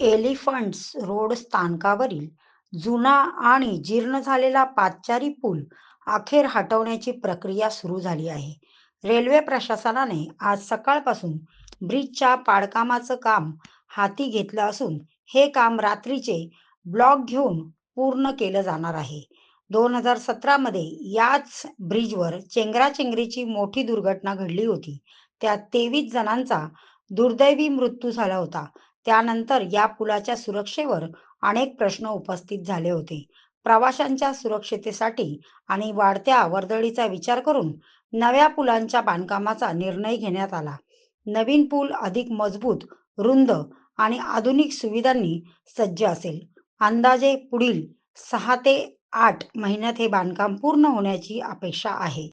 Elephants road स्थानकावरील जुना आणि जीर्ण झालेला पादचारी पूल अखेर हटवण्याची प्रक्रिया सुरू झाली आहे. रेल्वे प्रशासनाने आज सकाळपासून ब्रिजच्या पाडकामाचं काम हाती घेतलं असून हे काम रात्रीचे ब्लॉक घेऊन पूर्ण केलं जाणार आहे. दोन हजार सतरामध्ये याच ब्रिजवर चेंगराचेंगरीची मोठी दुर्घटना घडली होती. त्यात तेवीस जणांचा दुर्दैवी मृत्यू झाला होता. त्यानंतर या पुलाच्या सुरक्षेवर अनेक प्रश्न उपस्थित झाले होते. प्रवाशांच्या सुरक्षितेसाठी आणि वाढत्या वर्दळीचा विचार करून नव्या पुलांच्या बांधकामाचा निर्णय घेण्यात आला. नवीन पूल अधिक मजबूत, रुंद आणि आधुनिक सुविधांनी सज्ज असेल. अंदाजे पुढील सहा ते आठ महिन्यात हे बांधकाम पूर्ण होण्याची अपेक्षा आहे.